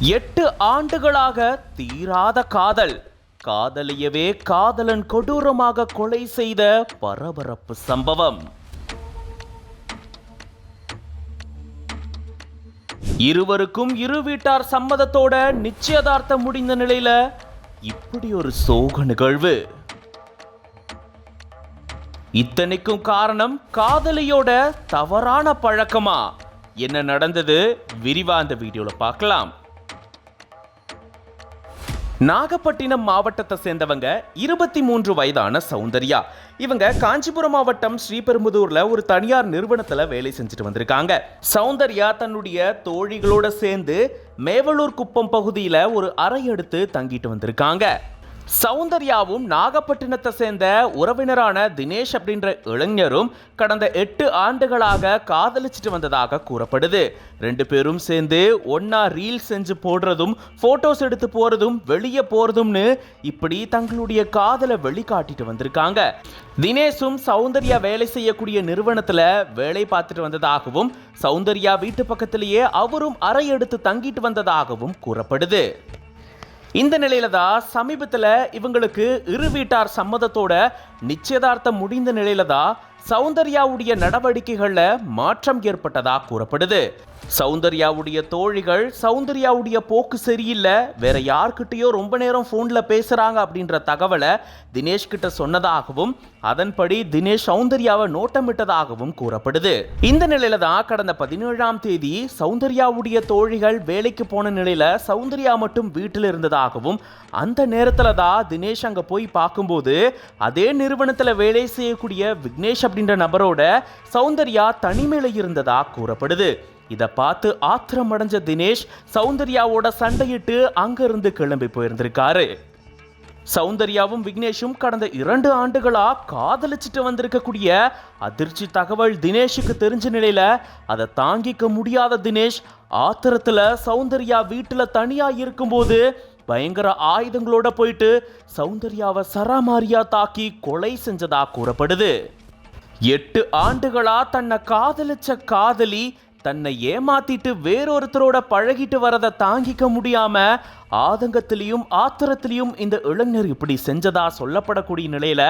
எட்டு ஆண்டுகளாக தீராத காதல். காதலியவே காதலன் கொடூரமாக கொலை செய்த பரபரப்பு சம்பவம். இருவருக்கும் இரு வீட்டார் சம்மதத்தோட நிச்சயதார்த்தம் முடிந்த நிலையில இப்படி ஒரு சோக நிகழ்வு. இத்தனைக்கும் காரணம் காதலியோட தவறான பழக்கமா? என்ன நடந்தது? விரிவா அந்த வீடியோல பார்க்கலாம். நாகப்பட்டினம் மாவட்டத்தை சேர்ந்தவங்க இருபத்தி மூன்று வயதான சௌந்தர்யா. இவங்க காஞ்சிபுரம் மாவட்டம் ஸ்ரீபெரும்புதூர்ல ஒரு தனியார் நிறுவனத்துல வேலை செஞ்சுட்டு வந்திருக்காங்க. சௌந்தர்யா தன்னுடைய தோழிகளோட சேர்ந்து மேவலூர் குப்பம் பகுதியில ஒரு அறை எடுத்து தங்கிட்டு வந்திருக்காங்க. சௌந்தர்யாவும் நாகப்பட்டினத்தை சேர்ந்த உறவினரான தினேஷ் அப்படின்ற இளைஞரும் கடந்த எட்டு ஆண்டுகளாக காதலிச்சிட்டு வந்ததாக கூறப்படுது. ரெண்டு பேரும் சேர்ந்து ஒன்னா ரீல் செஞ்சு போடுறதும் போட்டோஸ் எடுத்து போறதும் வெளியே போறதும்னு இப்படி தங்களுடைய காதலை வெளிக்காட்டிட்டு வந்திருக்காங்க. தினேஷும் சௌந்தர்யா வேலை செய்யக்கூடிய நிறுவனத்துல வேலை பார்த்துட்டு வந்ததாகவும் சௌந்தர்யா வீட்டு பக்கத்திலேயே அவரும் அறை எடுத்து தங்கிட்டு வந்ததாகவும் கூறப்படுது. இந்த நிலையில தான் சமீபத்தில் இவங்களுக்கு இரு வீட்டார் சம்மதத்தோட நிச்சயதார்த்தம் முடிந்த நிலையில தான் சௌந்தர்யாவுடைய நடவடிக்கைகள்ல மாற்றம் ஏற்பட்டதா கூறப்படுது. சௌந்தர்யாவுடைய தோழிகள் சௌந்தர்யாவுடைய போக்கு சரியில்லை வேற யார்கிட்டயோ ரொம்ப நேரம் ஃபோனில் பேசுகிறாங்க அப்படின்ற தகவலை தினேஷ் கிட்ட சொன்னதாகவும் அதன்படி தினேஷ் சௌந்தர்யாவை நோட்டமிட்டதாகவும் கூறப்படுது. இந்த நிலையில தான் கடந்த பதினேழாம் தேதி சௌந்தர்யாவுடைய தோழிகள் வேலைக்கு போன நிலையில சௌந்தர்யா மட்டும் வீட்டில் இருந்ததாகவும் அந்த நேரத்தில் தான் தினேஷ் அங்கே போய் பார்க்கும்போது அதே நிறுவனத்தில் வேலை செய்யக்கூடிய விக்னேஷ் அப்படின்ற நபரோட சௌந்தர்யா தனிமையில் இருந்ததாக கூறப்படுது. இதை பார்த்து ஆத்திரம் அடைஞ்ச தினேஷ் சௌந்தர்யாவோட சண்டையிட்டு அங்கிருந்து கிளம்பி போயிருந்திருக்காரு. சௌந்தர்யாவும் விக்னேஷும் கடந்த இரண்டு ஆண்டுகளா காதலிச்சிட்டு வந்திருக்கக்கூடிய அதிர்ச்சி தகவல் தினேஷுக்கு தெரிஞ்ச நிலையில அதை தாங்கிக்க முடியாத தினேஷ் ஆத்திரத்துல சௌந்தர்யா வீட்டுல தனியா இருக்கும்போது பயங்கர ஆயுதங்களோட போயிட்டு சௌந்தர்யாவை சராமாரியா தாக்கி கொலை செஞ்சதா கூறப்படுது. எட்டு ஆண்டுகளா தன்னை காதலிச்ச காதலி தன்னை ஏமாத்திட்டு வேறொருத்தரோட பழகிட்டு வரதை தாங்கிக்க முடியாம ஆதங்கத்திலையும் ஆத்திரத்திலையும் இந்த இளைஞர் இப்படி செஞ்சதா சொல்லப்படக்கூடிய நிலையில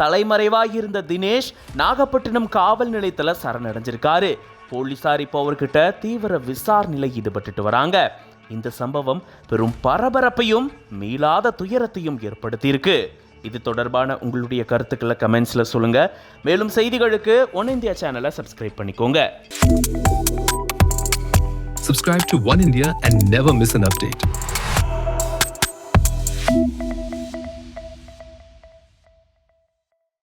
தலைமறைவாக இருந்த தினேஷ் நாகப்பட்டினம் காவல் நிலையத்தில் சரணடைஞ்சிருக்காரு. போலீசார் இப்போ அவர்கிட்ட தீவிர விசாரணையில் ஈடுபட்டுட்டு வராங்க. இந்த சம்பவம் பெரும் பரபரப்பையும் மீளாத துயரத்தையும் ஏற்படுத்தியிருக்கு. இது தொடர்பான உங்களுடைய கருத்துக்களை கமெண்ட்ஸில் சொல்லுங்க மேலும் செய்திகளுக்கு ஒன் இந்தியா சேனலை சப்ஸ்கிரைப் பண்ணிக்கோங்க Subscribe to One India and never miss an update.